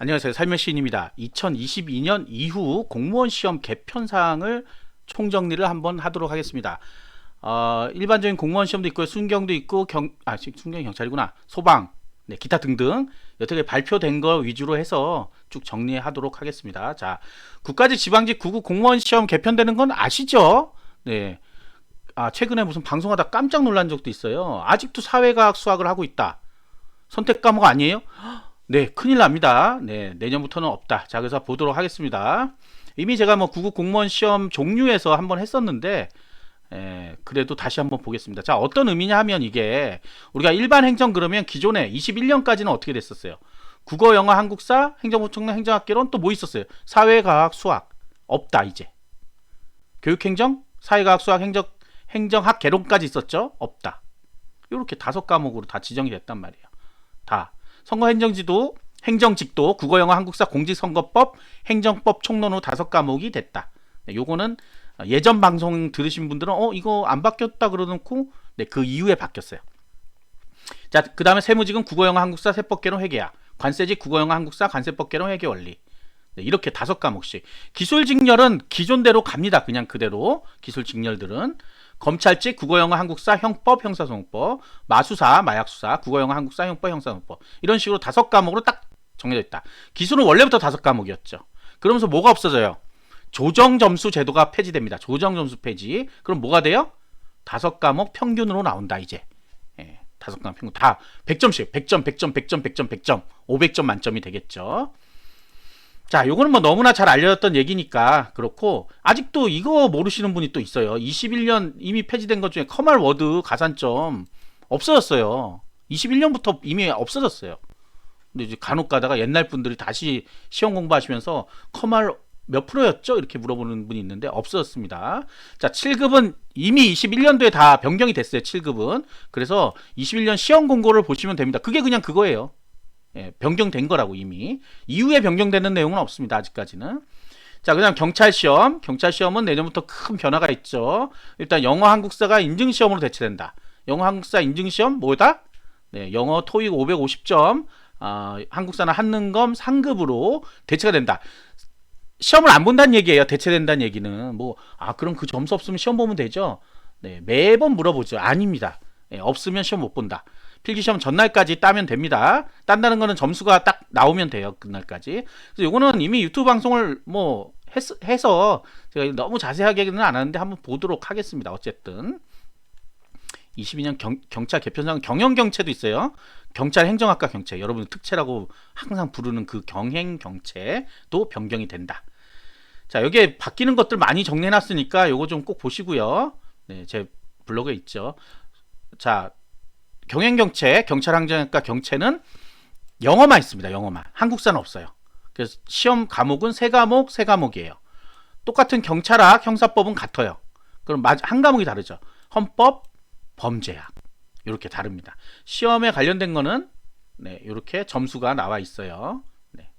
안녕하세요. 삶의 시인입니다. 2022년 이후 공무원 시험 개편 사항을 총정리를 한번 하도록 하겠습니다. 어, 일반적인 공무원 시험도 있고 순경도 있고 경, 아, 순경 경찰이구나. 소방, 네, 기타 등등 여태까지 발표된 거 위주로 해서 쭉 정리하도록 하겠습니다. 자, 국가직 지방직 구급 공무원 시험 개편되는 건 아시죠? 네. 아, 최근에 무슨 방송하다 깜짝 놀란 적도 있어요. 아직도 사회과학 수학을 하고 있다. 선택 과목 아니에요? 네, 큰일 납니다. 네, 내년부터는 없다. 자, 그래서 보도록 하겠습니다. 이미 제가 뭐 구급 공무원 시험 종류에서 한번 했었는데, 에, 그래도 다시 한번 보겠습니다. 자, 어떤 의미냐 하면 이게 우리가 일반 행정 그러면 기존에 21년까지는 어떻게 됐었어요? 국어, 영어, 한국사, 행정부총론, 행정학개론 또 뭐 있었어요? 사회과학, 수학 없다 이제. 교육행정, 사회과학, 수학, 행정 행정학 개론까지 있었죠? 없다. 이렇게 다섯 과목으로 다 지정이 됐단 말이에요. 다. 선거행정지도, 행정직도, 국어, 영어, 한국사, 공직선거법, 행정법, 총론 후 다섯 과목이 됐다. 네, 요거는 예전 방송 들으신 분들은 어 이거 안 바뀌었다 그러놓고 네, 그 이후에 바뀌었어요. 자, 그 다음에 세무직은 국어, 영어, 한국사, 세법개론, 회계야. 관세직, 국어, 영어, 한국사, 관세법개론, 회계 원리. 네, 이렇게 다섯 과목씩. 기술직렬은 기존대로 갑니다. 그냥 그대로 기술직렬들은 검찰직, 국어, 영어, 한국사, 형법, 형사소송법, 마수사, 마약수사, 국어, 영어, 한국사, 형법, 형사소송법 이런 식으로 다섯 과목으로 딱 정해져 있다. 기술은 원래부터 다섯 과목이었죠. 그러면서 뭐가 없어져요? 조정 점수 제도가 폐지됩니다. 조정 점수 폐지. 그럼 뭐가 돼요? 다섯 과목 평균으로 나온다 이제. 예, 다섯 과목 평균 다 100점씩 100점, 100점, 100점, 100점, 100점, 500점 만점이 되겠죠. 자, 요거는 뭐 너무나 잘 알려졌던 얘기니까 그렇고 아직도 이거 모르시는 분이 또 있어요. 21년 이미 폐지된 것 중에 커말 워드 가산점 없어졌어요. 21년부터 이미 없어졌어요. 근데 이제 간혹 가다가 옛날 분들이 다시 시험 공부하시면서 커말 몇 프로였죠? 이렇게 물어보는 분이 있는데 없어졌습니다. 자, 7급은 이미 21년도에 다 변경이 됐어요. 7급은. 그래서 21년 시험 공고를 보시면 됩니다. 그게 그냥 그거예요. 예, 변경된 거라고 이미. 이후에 변경되는 내용은 없습니다. 아직까지는. 자, 그다음 경찰 시험. 경찰 시험은 내년부터 큰 변화가 있죠. 일단 영어 한국사가 인증 시험으로 대체된다. 영어 한국사 인증 시험 뭐다? 네, 영어 토익 550점. 아, 한국사나 한능검 상급으로 대체가 된다. 시험을 안 본다는 얘기예요. 대체된다는 얘기는 뭐 아 그럼 그 점수 없으면 시험 보면 되죠. 네 매번 물어보죠. 아닙니다. 네, 없으면 시험 못 본다. 필기 시험 전날까지 따면 됩니다. 딴다는 거는 점수가 딱 나오면 돼요. 그날까지. 그래서 요거는 이미 유튜브 방송을 뭐 했, 해서 제가 너무 자세하게는 안 하는데 한번 보도록 하겠습니다. 어쨌든 22년 경, 경찰 개편상 경영 경채도 있어요. 경찰 행정학과 경채 여러분 특채라고 항상 부르는 그 경행 경채도 변경이 된다. 자 여기에 바뀌는 것들 많이 정리해 놨으니까 요거 좀 꼭 보시고요. 네, 제 블로그에 있죠. 자 경행 경채 경찰 행정학과 경채는 영어만 있습니다. 영어만 한국사는 없어요. 그래서 시험 과목은 세 과목 세 과목이에요. 똑같은 경찰학 형사법은 같아요. 그럼 한 과목이 다르죠. 헌법 범죄학 이렇게 다릅니다. 시험에 관련된 거는 네, 이렇게 점수가 나와 있어요. 네,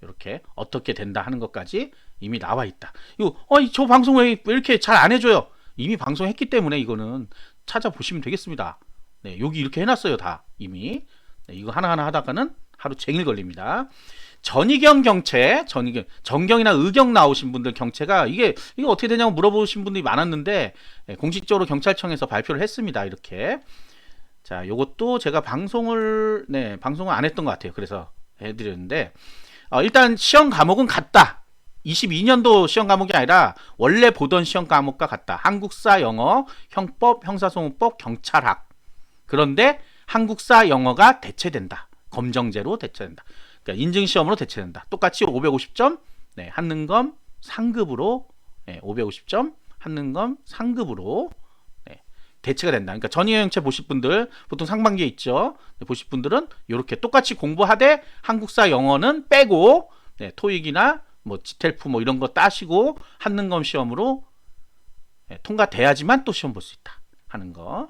이렇게 어떻게 된다 하는 것까지 이미 나와 있다. 이거 어, 저 방송 왜 이렇게 잘 안 해줘요? 이미 방송했기 때문에 이거는 찾아보시면 되겠습니다. 네, 여기 이렇게 해놨어요 다 이미. 네, 이거 하나하나 하다가는 하루 종일 걸립니다. 전의경 경채, 전의경, 정경이나 의경 나오신 분들 경채가 이게 이게 어떻게 되냐고 물어보신 분들이 많았는데 예, 공식적으로 경찰청에서 발표를 했습니다. 이렇게 자, 요것도 제가 방송을 네 방송을 안 했던 것 같아요. 그래서 해드렸는데 어, 일단 시험 과목은 같다. 22년도 시험 과목이 아니라 원래 보던 시험 과목과 같다. 한국사, 영어, 형법, 형사소송법, 경찰학. 그런데 한국사, 영어가 대체된다. 검정제로 대체된다. 그러니까 인증 시험으로 대체된다. 똑같이 550점, 네, 한능검 상급으로 네, 550점, 한능검 상급으로 네, 대체가 된다. 그러니까 전이형체 보실 분들 보통 상반기에 있죠. 네, 보실 분들은 이렇게 똑같이 공부하되 한국사 영어는 빼고 네, 토익이나 뭐 지텔프 뭐 이런 거 따시고 한능검 시험으로 네, 통과돼야지만 또 시험 볼 수 있다 하는 거.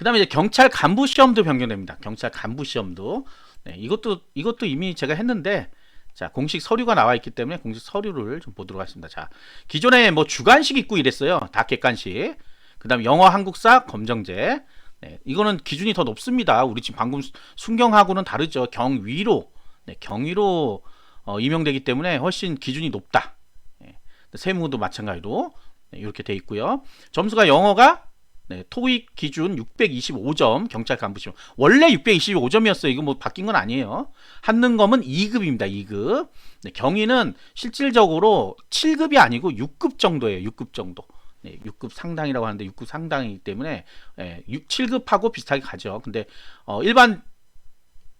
그 다음에 이제 경찰 간부 시험도 변경됩니다. 경찰 간부 시험도 네, 이것도 이것도 이미 제가 했는데 자 공식 서류가 나와 있기 때문에 공식 서류를 좀 보도록 하겠습니다. 자 기존에 뭐 주관식 있고 이랬어요. 다 객관식. 그 다음 영어 한국사 검정제. 네, 이거는 기준이 더 높습니다. 우리 지금 방금 순경하고는 다르죠. 경위로 네, 경위로 어, 임용되기 때문에 훨씬 기준이 높다. 예, 세무도 마찬가지로 네, 이렇게 돼 있고요. 점수가 영어가 네, 토익 기준 625점 경찰 간부 시험. 원래 625점이었어요. 이거 뭐 바뀐 건 아니에요. 한능검은 2급입니다. 2급. 네, 경위는 실질적으로 7급이 아니고 6급 정도예요. 6급 정도. 네, 6급 상당이라고 하는데 6급 상당이기 때문에 예, 6, 7급하고 비슷하게 가죠. 근데 어, 일반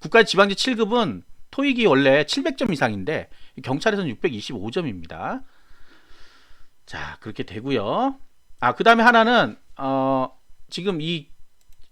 국가 지방지 7급은 토익이 원래 700점 이상인데 경찰에서는 625점입니다. 자, 그렇게 되고요. 아, 그다음에 하나는 어, 지금 이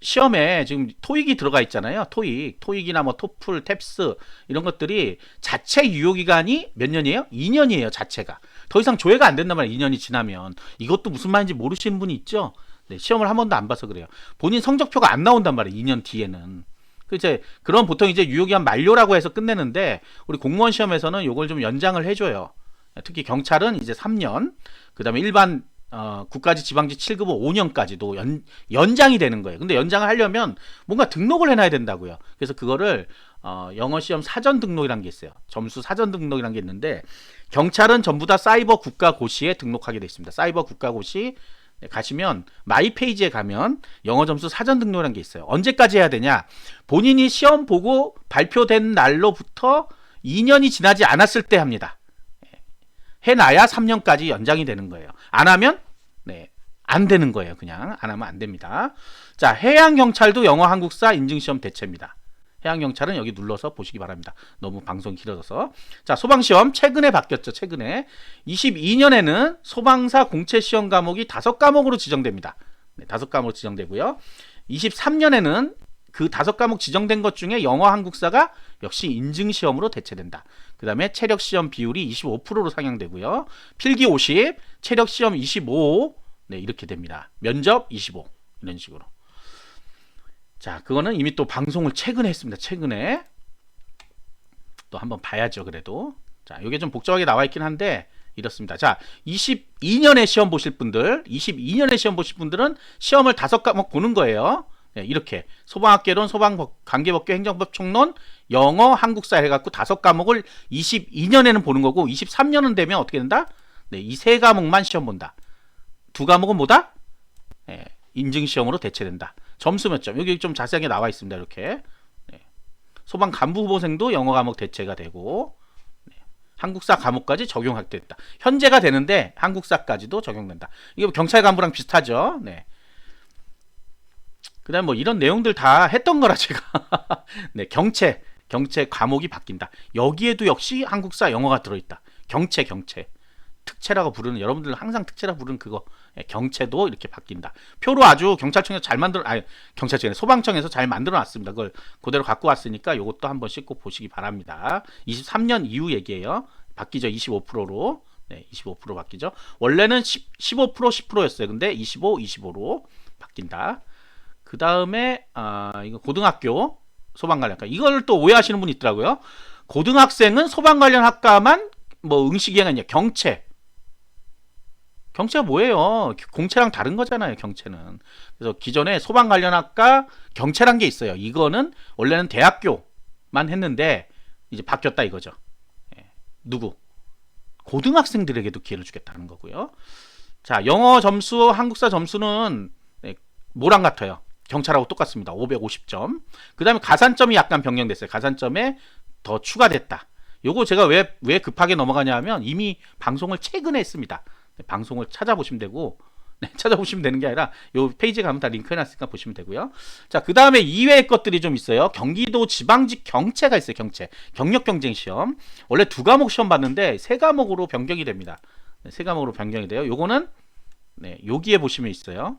시험에 지금 토익이 들어가 있잖아요. 토익, 토익이나 뭐 토플, 탭스 이런 것들이 자체 유효 기간이 몇 년이에요? 2년이에요, 자체가. 더 이상 조회가 안 된단 말이에요. 2년이 지나면. 이것도 무슨 말인지 모르시는 분이 있죠? 네, 시험을 한 번도 안 봐서 그래요. 본인 성적표가 안 나온단 말이에요. 2년 뒤에는. 그 이제 그런 보통 이제 유효기한 만료라고 해서 끝내는데 우리 공무원 시험에서는 요걸 좀 연장을 해줘요. 특히 경찰은 이제 3년, 그 다음에 일반 어, 국가지 지방지 7급은 5년까지도 연, 연장이 되는 거예요. 근데 연장을 하려면 뭔가 등록을 해놔야 된다고요. 그래서 그거를 어, 영어 시험 사전 등록이라는 게 있어요. 점수 사전 등록이라는 게 있는데 경찰은 전부 다 사이버 국가고시에 등록하게 돼 있습니다. 사이버 국가고시 네, 가시면 마이 페이지에 가면 영어 점수 사전 등록이라는 게 있어요. 언제까지 해야 되냐? 본인이 시험 보고 발표된 날로부터 2년이 지나지 않았을 때 합니다. 해놔야 3년까지 연장이 되는 거예요. 안 하면 네, 안 되는 거예요. 그냥 안 하면 안 됩니다. 자, 해양 경찰도 영어 한국사 인증 시험 대체입니다. 해양 경찰은 여기 눌러서 보시기 바랍니다. 너무 방송 길어져서. 자, 소방 시험 최근에 바뀌었죠. 최근에 22년에는 소방사 공채 시험 과목이 다섯 과목으로 지정됩니다. 네, 다섯 과목으로 지정되고요. 23년에는 그 다섯 과목 지정된 것 중에 영어 한국사가 역시 인증 시험으로 대체된다. 그 다음에 체력 시험 비율이 25%로 상향되고요. 필기 50, 체력 시험 25, 네 이렇게 됩니다. 면접 25 이런 식으로. 자, 그거는 이미 또 방송을 최근에 했습니다. 최근에 또 한번 봐야죠. 그래도 자, 이게 좀 복잡하게 나와 있긴 한데 이렇습니다. 자, 22년에 시험 보실 분들, 22년에 시험 보실 분들은 시험을 다섯 과목 보는 거예요. 네, 이렇게 소방학개론, 소방관계법규, 행정법 총론, 영어, 한국사 해갖고 다섯 과목을 22년에는 보는 거고 23년은 되면 어떻게 된다? 네, 이 세 과목만 시험 본다. 두 과목은 뭐다? 네, 인증 시험으로 대체된다. 점수 몇 점? 여기 좀 자세하게 나와 있습니다. 이렇게 네. 소방 간부 후보생도 영어 과목 대체가 되고 네. 한국사 과목까지 적용하겠다. 현재가 되는데 한국사까지도 적용된다. 이게 경찰 간부랑 비슷하죠. 네. 그다음 뭐 이런 내용들 다 했던 거라 제가. 네 경채 경채 과목이 바뀐다. 여기에도 역시 한국사 영어가 들어있다. 경채 경채 특채라고 부르는 여러분들 항상 특채라 부르는 그거. 예, 경채도 이렇게 바뀐다. 표로 아주 경찰청에서 잘 만들어 아니 경찰청에 소방청에서 잘 만들어 놨습니다. 그걸 그대로 갖고 왔으니까 이것도 한번 씻고 보시기 바랍니다. 23년 이후 얘기예요. 바뀌죠. 25%로. 네, 25% 바뀌죠. 원래는 10, 15% 10%였어요. 근데 25 25로 바뀐다 그 다음에 아 이거 고등학교 소방 관련 학과 이걸 또 오해하시는 분이 있더라고요. 고등학생은 소방 관련 학과만 뭐 응시기회가 아니라 경채. 경채가 뭐예요? 공채랑 다른 거잖아요. 경채는. 그래서 기존에 소방 관련 학과 경채란 게 있어요. 이거는 원래는 대학교만 했는데 이제 바뀌었다 이거죠. 예. 누구? 고등학생들에게도 기회를 주겠다는 거고요. 자, 영어 점수, 한국사 점수는 네, 뭐랑 같아요? 경찰하고 똑같습니다. 550점. 그 다음에 가산점이 약간 변경됐어요. 가산점에 더 추가됐다. 요거 제가 왜, 왜 급하게 넘어가냐 하면 이미 방송을 최근에 했습니다. 네, 방송을 찾아보시면 되고, 네, 찾아보시면 되는 게 아니라 요 페이지에 가면 다 링크 해놨으니까 보시면 되고요. 자, 그 다음에 이외의 것들이 좀 있어요. 경기도 지방직 경채가 있어요. 경채. 경력 경쟁 시험. 원래 두 과목 시험 봤는데 세 과목으로 변경이 됩니다. 네, 세 과목으로 변경이 돼요. 요거는 네, 여기에 보시면 있어요.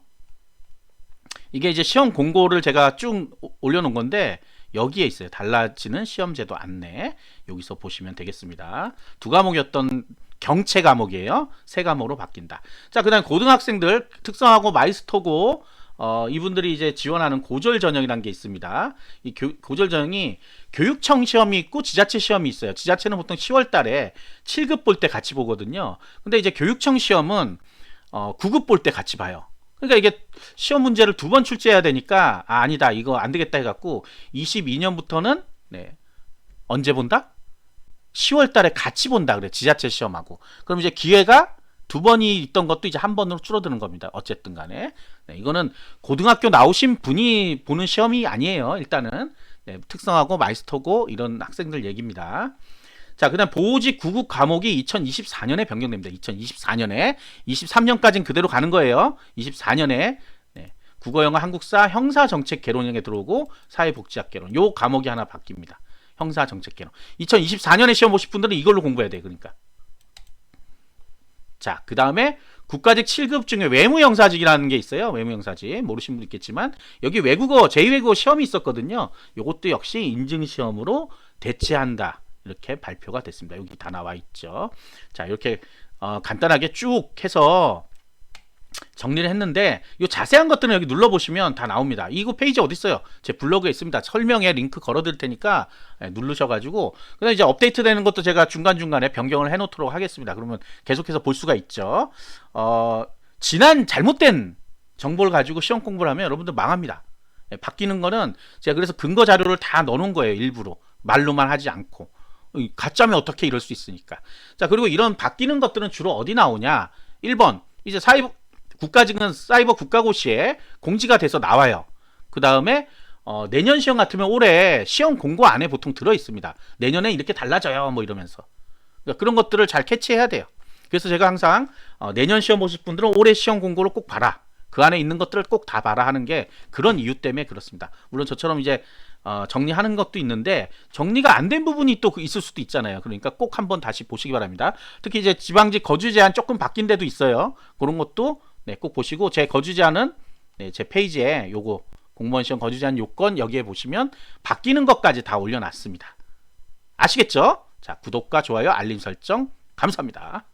이게 이제 시험 공고를 제가 쭉 올려놓은 건데 여기에 있어요. 달라지는 시험제도 안내. 여기서 보시면 되겠습니다. 두 과목이었던 경채 과목이에요. 세 과목으로 바뀐다. 자, 그 다음 고등학생들 특성하고 마이스터고 어, 이분들이 이제 지원하는 고졸 전형이라는 게 있습니다. 이 교, 고졸 전형이 교육청 시험이 있고 지자체 시험이 있어요. 지자체는 보통 10월 달에 7급 볼 때 같이 보거든요. 근데 이제 교육청 시험은 어, 9급 볼 때 같이 봐요. 그러니까 이게 시험 문제를 두 번 출제해야 되니까 아, 아니다 이거 안 되겠다 해갖고 22년부터는 네, 언제 본다? 10월 달에 같이 본다 그래. 지자체 시험하고. 그럼 이제 기회가 두 번이 있던 것도 이제 한 번으로 줄어드는 겁니다. 어쨌든 간에. 네, 이거는 고등학교 나오신 분이 보는 시험이 아니에요. 일단은. 네, 특성하고 마이스터고 이런 학생들 얘기입니다. 자, 그다음 보호직 구급 과목이 2024년에 변경됩니다. 2024년에 23년까지는 그대로 가는 거예요. 24년에 네, 국어, 영어, 한국사, 형사 정책 개론에 들어오고 사회복지학 개론. 요 과목이 하나 바뀝니다. 형사 정책 개론. 2024년에 시험 보실 분들은 이걸로 공부해야 돼. 그러니까. 자, 그 다음에 국가직 7급 중에 외무영사직이라는 게 있어요. 외무영사직. 모르신 분 있겠지만 여기 외국어 제2외국어 시험이 있었거든요. 요것도 역시 인증 시험으로 대체한다. 이렇게 발표가 됐습니다. 여기 다 나와 있죠. 자, 이렇게 어, 간단하게 쭉 해서 정리를 했는데 이 자세한 것들은 여기 눌러보시면 다 나옵니다. 이거 페이지 어디 있어요? 제 블로그에 있습니다. 설명에 링크 걸어드릴 테니까 예, 누르셔가지고 그다음 이제 업데이트되는 것도 제가 중간 중간에 변경을 해놓도록 하겠습니다. 그러면 계속해서 볼 수가 있죠. 어, 지난 잘못된 정보를 가지고 시험 공부를 하면 여러분들 망합니다. 예, 바뀌는 거는 제가 그래서 근거 자료를 다 넣어놓은 거예요. 일부러 말로만 하지 않고 이 가짜면 어떻게 이럴 수 있으니까. 자 그리고 이런 바뀌는 것들은 주로 어디 나오냐? 1번 이제 사이버 국가직은 사이버 국가고시에 공지가 돼서 나와요. 그 다음에 어, 내년 시험 같으면 올해 시험 공고 안에 보통 들어 있습니다. 내년에 이렇게 달라져요. 뭐 이러면서 그러니까 그런 것들을 잘 캐치해야 돼요. 그래서 제가 항상 어, 내년 시험 보실 분들은 올해 시험 공고를 꼭 봐라. 그 안에 있는 것들을 꼭 다 봐라 하는 게 그런 이유 때문에 그렇습니다. 물론 저처럼 이제 어, 정리하는 것도 있는데 정리가 안 된 부분이 또 있을 수도 있잖아요. 그러니까 꼭 한번 다시 보시기 바랍니다. 특히 이제 지방직 거주 제한 조금 바뀐 데도 있어요. 그런 것도 네, 꼭 보시고 제 거주 제한은 네, 제 페이지에 요거 공무원 시험 거주 제한 요건 여기에 보시면 바뀌는 것까지 다 올려놨습니다. 아시겠죠? 자, 구독과 좋아요, 알림 설정 감사합니다.